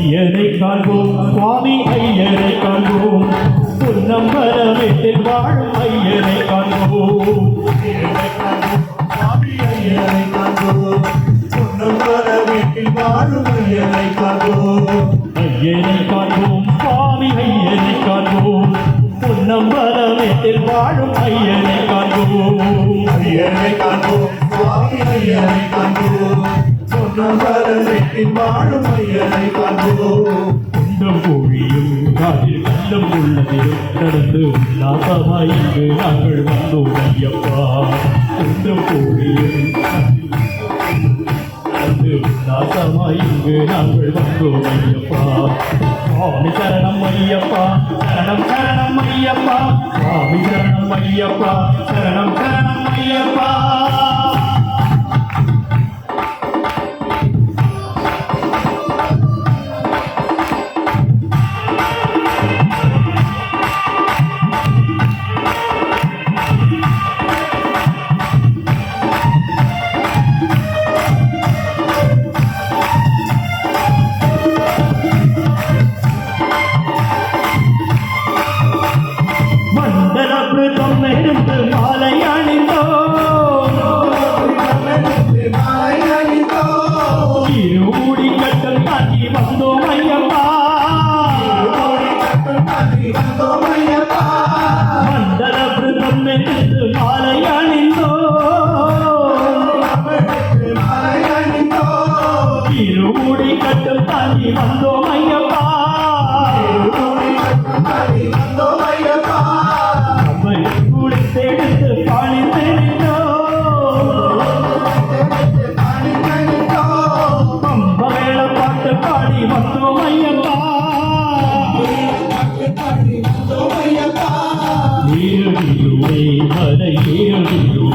ஐயனை காண்போம் சுவாமி ஐயனை காண்போம். பொன்னம்பல வீட்டில் வாழும் ஐயனை காண்போம். சுவாமி ஐயனை காண்போம். பொன்னம்பல வாழும் ஐயனை காண்போம். ஐயனை காண்போம் சுவாமி ஐயனை காண்போம். பொன்னம்பல வீட்டில் வாழும் ஐயனை காண்போம். ஐயனை காண்போம் சுவாமி ஐயனை காண்போம். பொன்னம்பல வாழும் ஐயனை காண்போம். குண்டம் கோழியும் காதில் கள்ளம் உள்ளதிலும் நடந்து உல்லாசமாய் இங்கு நாங்கள் வந்தோம் ஐயப்பா. குண்டம் கோழியும் நடந்து உல்லாசமாய் இங்கு நாங்கள் வந்தோம் ஐயப்பா. சுவாமி சரணம் ஐயப்பா சரணம் சரணம் ஐயப்பா. சுவாமி சரணம் ஐயப்பா சரணம்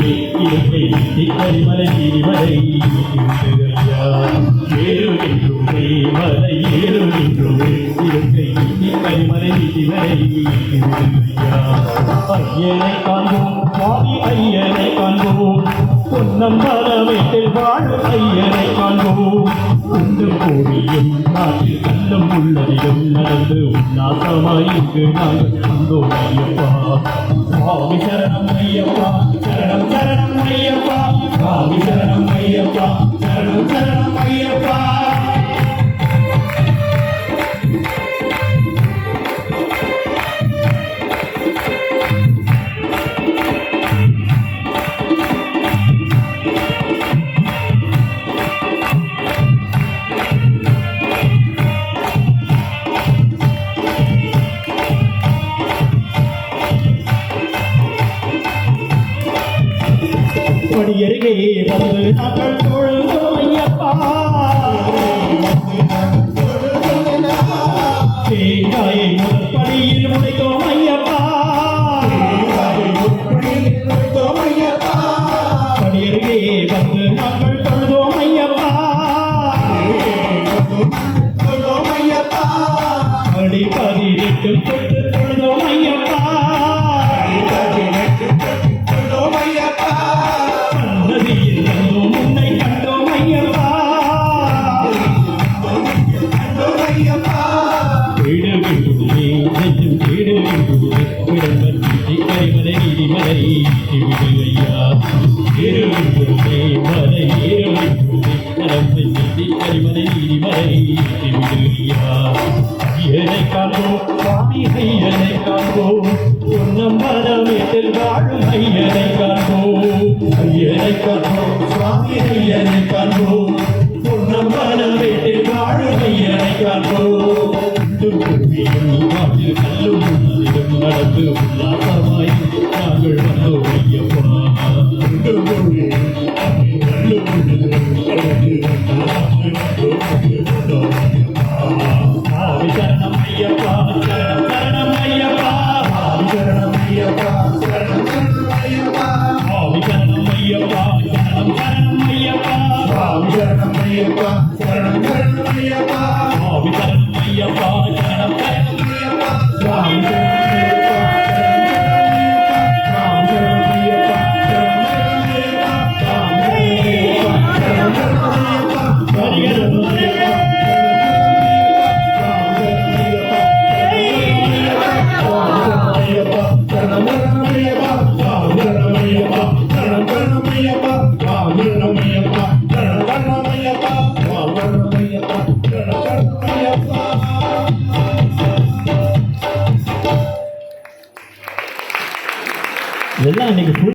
ஏழுகின்றோமே இலக்கை நீட்டி கரிமலை நீதிமலை ஐயா ஏழுகின்றோமே மலை ஏழுகின்றோமே இலக்கை நீட்டி கரிமலை ஐயனை காண்போம் ஐயனை காண்போம் பொன்னம்பல வீட்டில் வாழும் ஐயனை காண்போம். குண்டு கோடியும் நாட்டில் கல்லும் உள்ளதிலும் நடந்து உல்லாசமாய் இங்கு நாங்கள் வந்தோம் ஐயப்பா. சுவாமி சரணம் ஐயப்பா. சரணம் சரணம் ஐயப்பா. சுவாமி சரணம் ஐயப்பா. படியருகே வந்து நாங்கள் தொழுதோம் ஐயப்பா. தேங்காயை நீதிமலை விடுவையா ஏறு மலை ஏறு விடுவே நடம்பை நீதி கரிமலை காண்போம் சுவாமி ஐயனை காண்போம் பொன்னம்பல வீட்டில் வாழும் ஐயனை காண்போம் ஐயனை காண்போம் சுவாமி ஐயனை காண்போம் வாழும் ஐயனை காண்போம் கல்லும் நடந்து உல்லாசமாய் நாங்கள் வந்தோம் ஐயப்பா சரணம் ஐயப்பா சரணம் சரணம் ஐயப்பா சரணம் ஐயப்பா சரணம் ஐயப்பா சரணம் ஐயப்பா சரணம் ஐயப்பா சரணம் சரணம் ஐயப்பா எல்லாம் இன்னைக்கு